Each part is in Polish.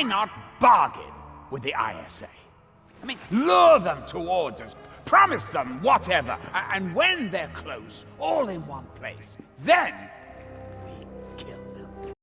why not bargain with the ISA? I mean, lure them towards us, promise them whatever, and when they're close, all in one place, then we kill them.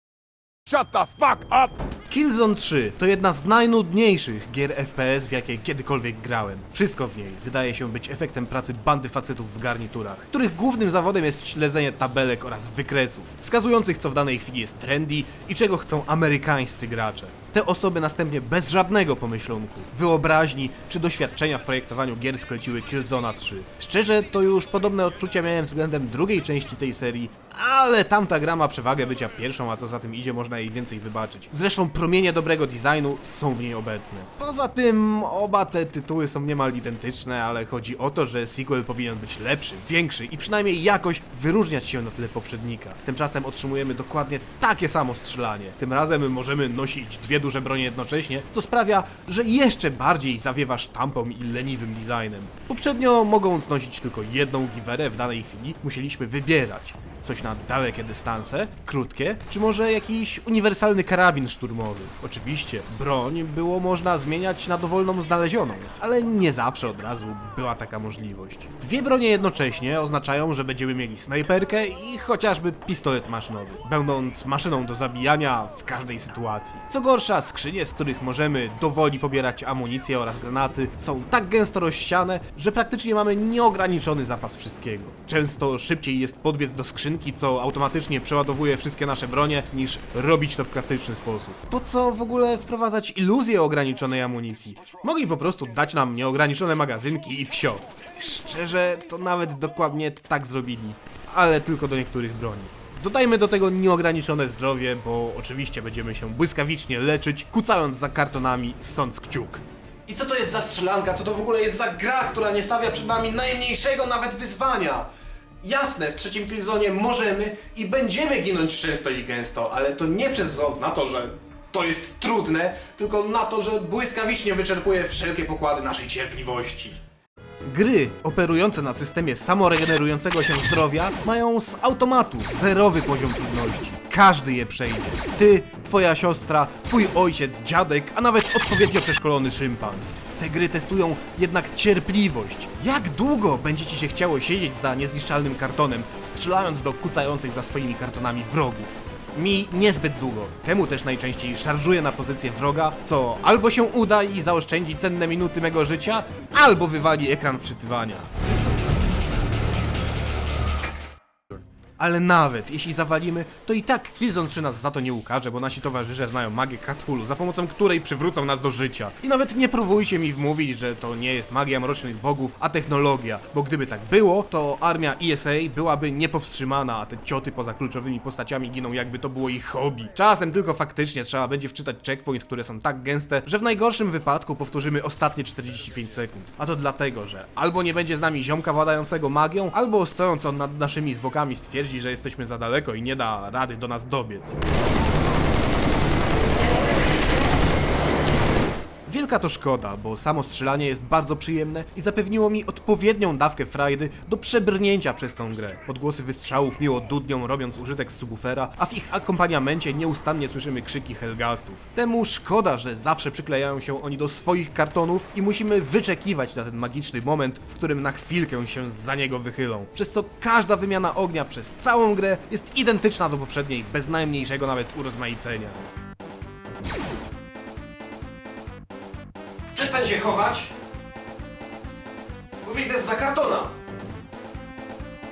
Shut the fuck up! Killzone 3 to jedna z najnudniejszych gier FPS, w jakie kiedykolwiek grałem. Wszystko w niej wydaje się być efektem pracy bandy facetów w garniturach, których głównym zawodem jest śledzenie tabelek oraz wykresów, wskazujących co w danej chwili jest trendy i czego chcą amerykańscy gracze. Te osoby następnie bez żadnego pomyślunku, wyobraźni czy doświadczenia w projektowaniu gier skleciły Killzona 3. Szczerze, to już podobne odczucia miałem względem drugiej części tej serii, ale tamta gra ma przewagę bycia pierwszą, a co za tym idzie, można jej więcej wybaczyć. Zresztą promienie dobrego designu są w niej obecne. Poza tym, oba te tytuły są niemal identyczne, ale chodzi o to, że sequel powinien być lepszy, większy i przynajmniej jakoś wyróżniać się na tle poprzednika. Tymczasem otrzymujemy dokładnie takie samo strzelanie. Tym razem możemy nosić dwie duże bronie jednocześnie, co sprawia, że jeszcze bardziej zawiewa sztampą i leniwym designem. Poprzednio mogąc nosić tylko jedną giwerę w danej chwili, musieliśmy wybierać coś na dalekie dystanse, krótkie, czy może jakiś uniwersalny karabin szturmowy. Oczywiście, broń było można zmieniać na dowolną znalezioną, ale nie zawsze od razu była taka możliwość. Dwie bronie jednocześnie oznaczają, że będziemy mieli snajperkę i chociażby pistolet maszynowy, będąc maszyną do zabijania w każdej sytuacji. Co gorsza, skrzynie, z których możemy dowoli pobierać amunicję oraz granaty, są tak gęsto rozsiane, że praktycznie mamy nieograniczony zapas wszystkiego. Często szybciej jest podbiec do skrzynki, co automatycznie przeładowuje wszystkie nasze bronie, niż robić to w klasyczny sposób. Po co w ogóle wprowadzać iluzję ograniczonej amunicji? Mogli po prostu dać nam nieograniczone magazynki i wsio. Szczerze, to nawet dokładnie tak zrobili, ale tylko do niektórych broni. Dodajmy do tego nieograniczone zdrowie, bo oczywiście będziemy się błyskawicznie leczyć, kucając za kartonami sąc kciuk. I co to jest za strzelanka? Co to w ogóle jest za gra, która nie stawia przed nami najmniejszego nawet wyzwania? Jasne, w trzecim Killzone możemy i będziemy ginąć często i gęsto, ale to nie przez wzgląd na to, że to jest trudne, tylko na to, że błyskawicznie wyczerpuje wszelkie pokłady naszej cierpliwości. Gry operujące na systemie samoregenerującego się zdrowia mają z automatu zerowy poziom trudności. Każdy je przejdzie. Ty, twoja siostra, twój ojciec, dziadek, a nawet odpowiednio przeszkolony szympans. Te gry testują jednak cierpliwość. Jak długo będzie ci się chciało siedzieć za niezniszczalnym kartonem, strzelając do kucających za swoimi kartonami wrogów? Mi niezbyt długo. Temu też najczęściej szarżuję na pozycję wroga, co albo się uda i zaoszczędzi cenne minuty mego życia, albo wywali ekran wczytywania. Ale nawet jeśli zawalimy, to i tak Killzone 3 nas za to nie ukaże, bo nasi towarzysze znają magię Cthulhu, za pomocą której przywrócą nas do życia. I nawet nie próbujcie mi wmówić, że to nie jest magia mrocznych bogów, a technologia, bo gdyby tak było, to armia ESA byłaby niepowstrzymana, a te cioty poza kluczowymi postaciami giną jakby to było ich hobby. Czasem tylko faktycznie trzeba będzie wczytać checkpoint, które są tak gęste, że w najgorszym wypadku powtórzymy ostatnie 45 sekund. A to dlatego, że albo nie będzie z nami ziomka władającego magią, albo stojąc on nad naszymi zwłokami stwierdzi, że jesteśmy za daleko i nie da rady do nas dobiec. Wielka to szkoda, bo samo strzelanie jest bardzo przyjemne i zapewniło mi odpowiednią dawkę frajdy do przebrnięcia przez tą grę. Odgłosy wystrzałów miło dudnią, robiąc użytek z subwoofera, a w ich akompaniamencie nieustannie słyszymy krzyki Helgastów. Temu szkoda, że zawsze przyklejają się oni do swoich kartonów i musimy wyczekiwać na ten magiczny moment, w którym na chwilkę się za niego wychylą. Przez co każda wymiana ognia przez całą grę jest identyczna do poprzedniej, bez najmniejszego nawet urozmaicenia. Przestań się chować! Bo wyjdę za kartona!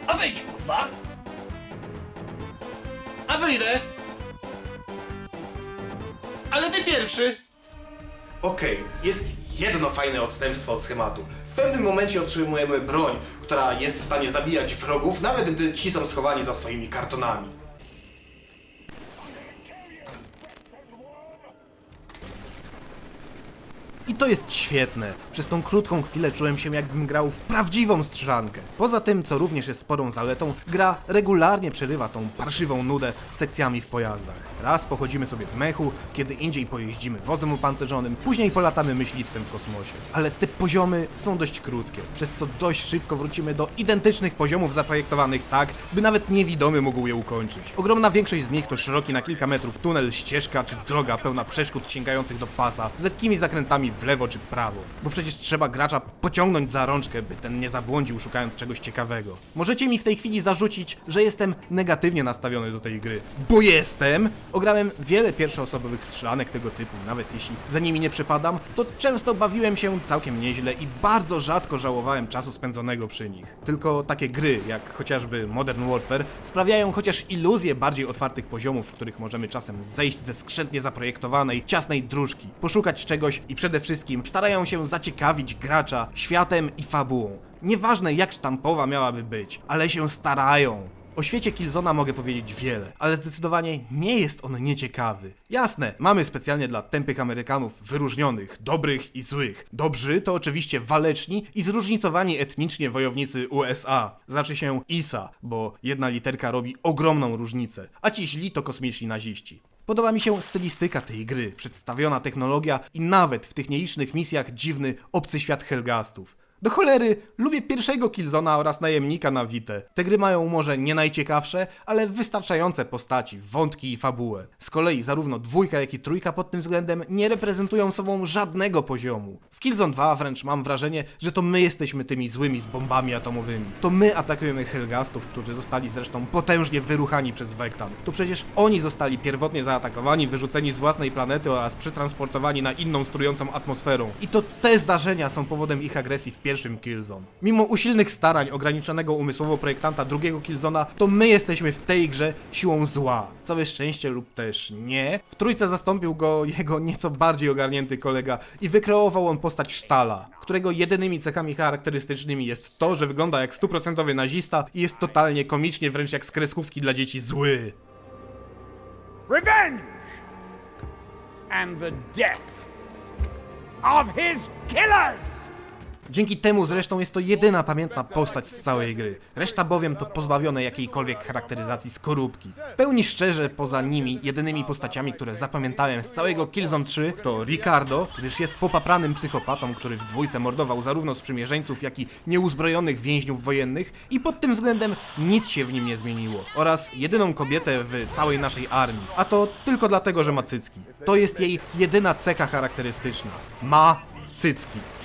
A wyjdź, kurwa! A wyjdę! Ale ty pierwszy! Okej, jest jedno fajne odstępstwo od schematu. W pewnym momencie otrzymujemy broń, która jest w stanie zabijać wrogów, nawet gdy ci są schowani za swoimi kartonami. I to jest świetne. Przez tą krótką chwilę czułem się jakbym grał w prawdziwą strzelankę. Poza tym, co również jest sporą zaletą, gra regularnie przerywa tą parszywą nudę sekcjami w pojazdach. Raz pochodzimy sobie w mechu, kiedy indziej pojeździmy wozem opancerzonym, później polatamy myśliwcem w kosmosie. Ale te poziomy są dość krótkie, przez co dość szybko wrócimy do identycznych poziomów zaprojektowanych tak, by nawet niewidomy mógł je ukończyć. Ogromna większość z nich to szeroki na kilka metrów tunel, ścieżka czy droga pełna przeszkód sięgających do pasa, z lekkimi zakrętami w lewo czy prawo. Bo przecież trzeba gracza pociągnąć za rączkę, by ten nie zabłądził szukając czegoś ciekawego. Możecie mi w tej chwili zarzucić, że jestem negatywnie nastawiony do tej gry. Bo jestem! Ograłem wiele pierwszoosobowych strzelanek tego typu, nawet jeśli za nimi nie przepadam, to często bawiłem się całkiem nieźle i bardzo rzadko żałowałem czasu spędzonego przy nich. Tylko takie gry, jak chociażby Modern Warfare, sprawiają chociaż iluzję bardziej otwartych poziomów, w których możemy czasem zejść ze skrzętnie zaprojektowanej, ciasnej dróżki, poszukać czegoś i przede wszystkim starają się zaciekawić gracza światem i fabułą. Nieważne jak sztampowa miałaby być, ale się starają. O świecie Killzona mogę powiedzieć wiele, ale zdecydowanie nie jest on nieciekawy. Jasne, mamy specjalnie dla tępych Amerykanów wyróżnionych, dobrych i złych. Dobrzy to oczywiście waleczni i zróżnicowani etnicznie wojownicy USA. Znaczy się ISA, bo jedna literka robi ogromną różnicę, a ci źli to kosmiczni naziści. Podoba mi się stylistyka tej gry, przedstawiona technologia i nawet w tych nielicznych misjach dziwny obcy świat Helgastów. Do cholery, lubię pierwszego Killzona oraz najemnika na Vita. Te gry mają może nie najciekawsze, ale wystarczające postaci, wątki i fabułę. Z kolei zarówno dwójka, jak i trójka pod tym względem nie reprezentują sobą żadnego poziomu. W Killzone 2 wręcz mam wrażenie, że to my jesteśmy tymi złymi z bombami atomowymi. To my atakujemy Helgastów, którzy zostali zresztą potężnie wyruchani przez Vectan. To przecież oni zostali pierwotnie zaatakowani, wyrzuceni z własnej planety oraz przetransportowani na inną strującą atmosferą. I to te zdarzenia są powodem ich agresji w pierwszym Killzone. Mimo usilnych starań ograniczonego umysłowo projektanta drugiego Killzona, to my jesteśmy w tej grze siłą zła. Całe szczęście lub też nie. W trójce zastąpił go jego nieco bardziej ogarnięty kolega i wykreował on postać Stala, którego jedynymi cechami charakterystycznymi jest to, że wygląda jak stuprocentowy nazista i jest totalnie komicznie, wręcz jak z kreskówki dla dzieci zły. Revenge! And the death of his killers! Dzięki temu zresztą jest to jedyna pamiętna postać z całej gry. Reszta bowiem to pozbawione jakiejkolwiek charakteryzacji skorupki. W pełni szczerze, poza nimi, jedynymi postaciami, które zapamiętałem z całego Killzone 3 to Ricardo, gdyż jest popapranym psychopatą, który w dwójce mordował zarówno sprzymierzeńców, jak i nieuzbrojonych więźniów wojennych i pod tym względem nic się w nim nie zmieniło. Oraz jedyną kobietę w całej naszej armii, a to tylko dlatego, że ma cycki. To jest jej jedyna cecha charakterystyczna. Ma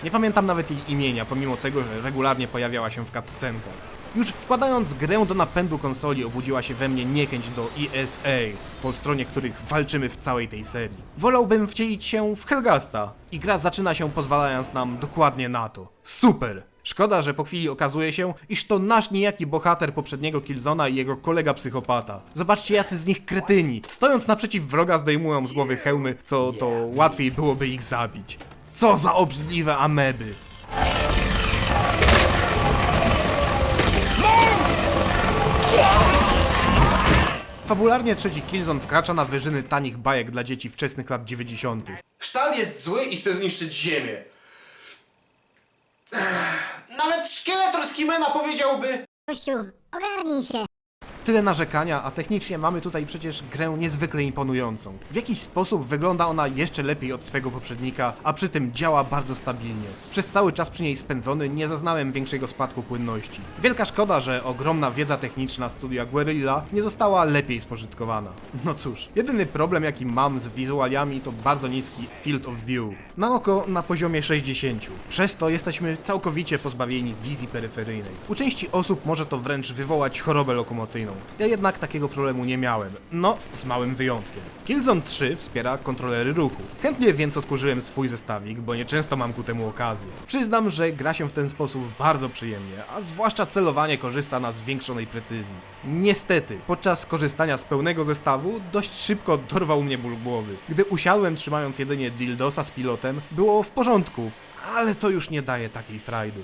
Nie pamiętam nawet jej imienia, pomimo tego, że regularnie pojawiała się w cutscenkach. Już wkładając grę do napędu konsoli obudziła się we mnie niechęć do ESA, po stronie których walczymy w całej tej serii. Wolałbym wcielić się w Helgasta i gra zaczyna się pozwalając nam dokładnie na to. Super! Szkoda, że po chwili okazuje się, iż to nasz niejaki bohater poprzedniego Killzona i jego kolega psychopata. Zobaczcie jacy z nich kretyni. Stojąc naprzeciw wroga zdejmują z głowy hełmy, co to łatwiej byłoby ich zabić. Co za obrzydliwe ameby! Fabularnie trzeci Killzone wkracza na wyżyny tanich bajek dla dzieci wczesnych lat 90. Sztal jest zły i chce zniszczyć ziemię. Nawet szkieletor z Kimena powiedziałby... Kościół, ogarnij się. Tyle narzekania, a technicznie mamy tutaj przecież grę niezwykle imponującą. W jakiś sposób wygląda ona jeszcze lepiej od swego poprzednika, a przy tym działa bardzo stabilnie. Przez cały czas przy niej spędzony nie zaznałem większego spadku płynności. Wielka szkoda, że ogromna wiedza techniczna studia Guerrilla nie została lepiej spożytkowana. No cóż, jedyny problem jaki mam z wizualiami to bardzo niski field of view. Na oko na poziomie 60. Przez to jesteśmy całkowicie pozbawieni wizji peryferyjnej. U części osób może to wręcz wywołać chorobę lokomocyjną. Ja jednak takiego problemu nie miałem. No, z małym wyjątkiem. Killzone 3 wspiera kontrolery ruchu. Chętnie więc odkurzyłem swój zestawik, bo nieczęsto mam ku temu okazję. Przyznam, że gra się w ten sposób bardzo przyjemnie, a zwłaszcza celowanie korzysta na zwiększonej precyzji. Niestety, podczas korzystania z pełnego zestawu dość szybko dorwał mnie ból głowy. Gdy usiadłem trzymając jedynie dildosa z pilotem, było w porządku, ale to już nie daje takiej frajdy.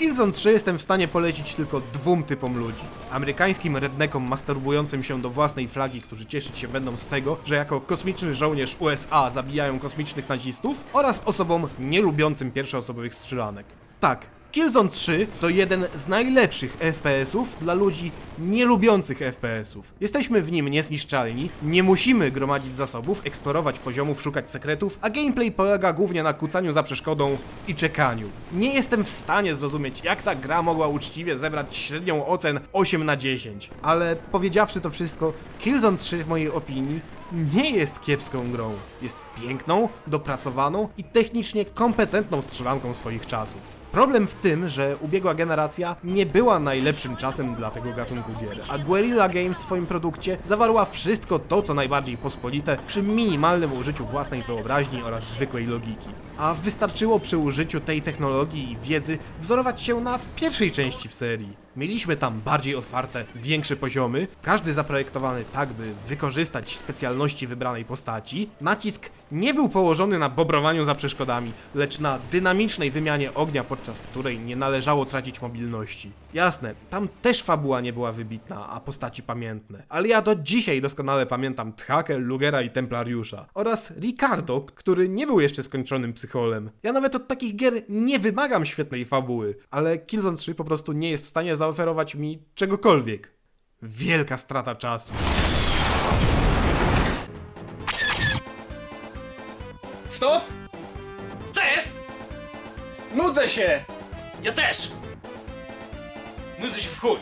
Killzone 3 jestem w stanie polecić tylko dwóm typom ludzi. Amerykańskim rednekom masturbującym się do własnej flagi, którzy cieszyć się będą z tego, że jako kosmiczny żołnierz USA zabijają kosmicznych nazistów oraz osobom nielubiącym pierwszoosobowych strzelanek. Tak, Killzone 3 to jeden z najlepszych FPS-ów dla ludzi nielubiących FPS-ów. Jesteśmy w nim niezniszczalni, nie musimy gromadzić zasobów, eksplorować poziomów, szukać sekretów, a gameplay polega głównie na kucaniu za przeszkodą i czekaniu. Nie jestem w stanie zrozumieć, jak ta gra mogła uczciwie zebrać średnią ocen 8 na 10. Ale powiedziawszy to wszystko, Killzone 3 w mojej opinii nie jest kiepską grą. Jest piękną, dopracowaną i technicznie kompetentną strzelanką swoich czasów. Problem w tym, że ubiegła generacja nie była najlepszym czasem dla tego gatunku gier, a Guerrilla Games w swoim produkcie zawarła wszystko to, co najbardziej pospolite, przy minimalnym użyciu własnej wyobraźni oraz zwykłej logiki. A wystarczyło przy użyciu tej technologii i wiedzy wzorować się na pierwszej części w serii. Mieliśmy tam bardziej otwarte, większe poziomy, każdy zaprojektowany tak, by wykorzystać specjalności wybranej postaci. Nacisk nie był położony na bobrowaniu za przeszkodami, lecz na dynamicznej wymianie ognia, podczas której nie należało tracić mobilności. Jasne, tam też fabuła nie była wybitna, a postaci pamiętne. Ale ja do dzisiaj doskonale pamiętam Tchakę, Lugera i Templariusza. Oraz Ricardo, który nie był jeszcze skończonym psycholem. Ja nawet od takich gier nie wymagam świetnej fabuły, ale Killzone 3 po prostu nie jest w stanie zaoferować mi czegokolwiek. Wielka strata czasu. Stop! Co jest? Nudzę się! Ja też! Nudzę się w chuj.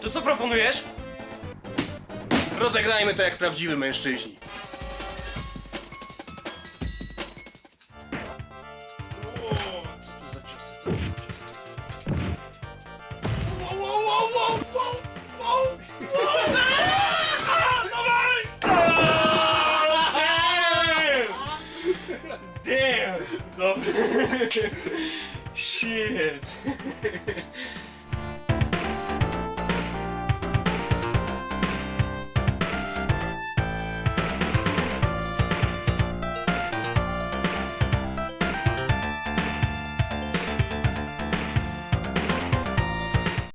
To co proponujesz? Rozegrajmy to jak prawdziwi mężczyźni. Shit.